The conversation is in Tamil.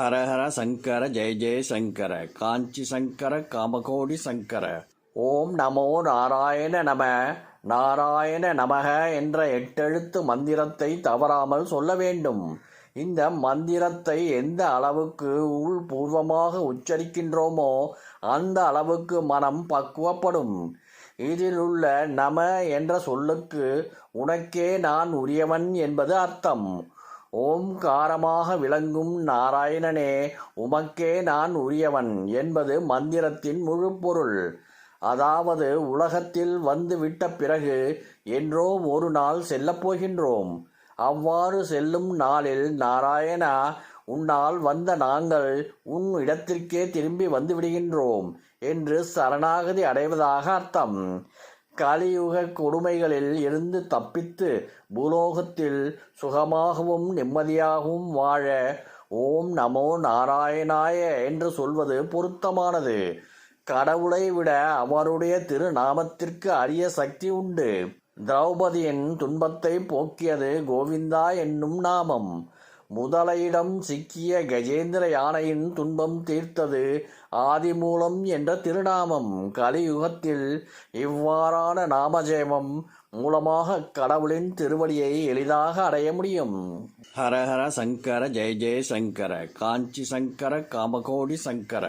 ஹரஹர சங்கர ஜெய ஜெய சங்கர காஞ்சி சங்கர காமகோடி சங்கர. ஓம் நமோ நாராயண நம நாராயண நமக என்ற எட்டெழுத்து மந்திரத்தை தவறாமல் சொல்ல வேண்டும். இந்த மந்திரத்தை எந்த அளவுக்கு உள்பூர்வமாக உச்சரிக்கின்றோமோ அந்த அளவுக்கு மனம் பக்குவப்படும். இதில் உள்ள நம என்ற சொல்லுக்கு உனக்கே நான் உரியவன் என்பது அர்த்தம். ஓம்காரமாக விளங்கும் நாராயணனே உமக்கே நான் உரியவன் என்பது மந்திரத்தின் முழு பொருள் அதாவது உலகத்தில் வந்துவிட்ட பிறகு என்றோ ஒரு நாள் செல்லப்போகின்றோம் அவ்வாறு செல்லும் நாளில் நாராயணா உன்னால் வந்த நாங்கள் உன் இடத்திற்கே திரும்பி வந்து விடுகின்றோம் என்று சரணாகதி அடைவதாக அர்த்தம். கலியுக கொடுமைகளில் இருந்து தப்பித்து பூலோகத்தில் சுகமாகவும் நிம்மதியாகவும் வாழ ஓம் நமோ நாராயணாய என்று சொல்வது பொருத்தமானது. கடவுளை விட அவருடைய திருநாமத்திற்கு அரிய சக்தி உண்டு. திரௌபதியின் துன்பத்தை போக்கியது கோவிந்தா என்னும் நாமம். முதலையிடம் சிக்கிய கஜேந்திர யானையின் துன்பம் தீர்த்தது ஆதிமூலம் என்ற திருநாமம் கலியுகத்தில் இவ்வாறான நாமஜேமம் மூலமாக கடவுளின் திருவடியை எளிதாக அடைய முடியும். ஹரஹர சங்கர ஜெய ஜெய சங்கர காஞ்சி சங்கர காமகோடி சங்கர.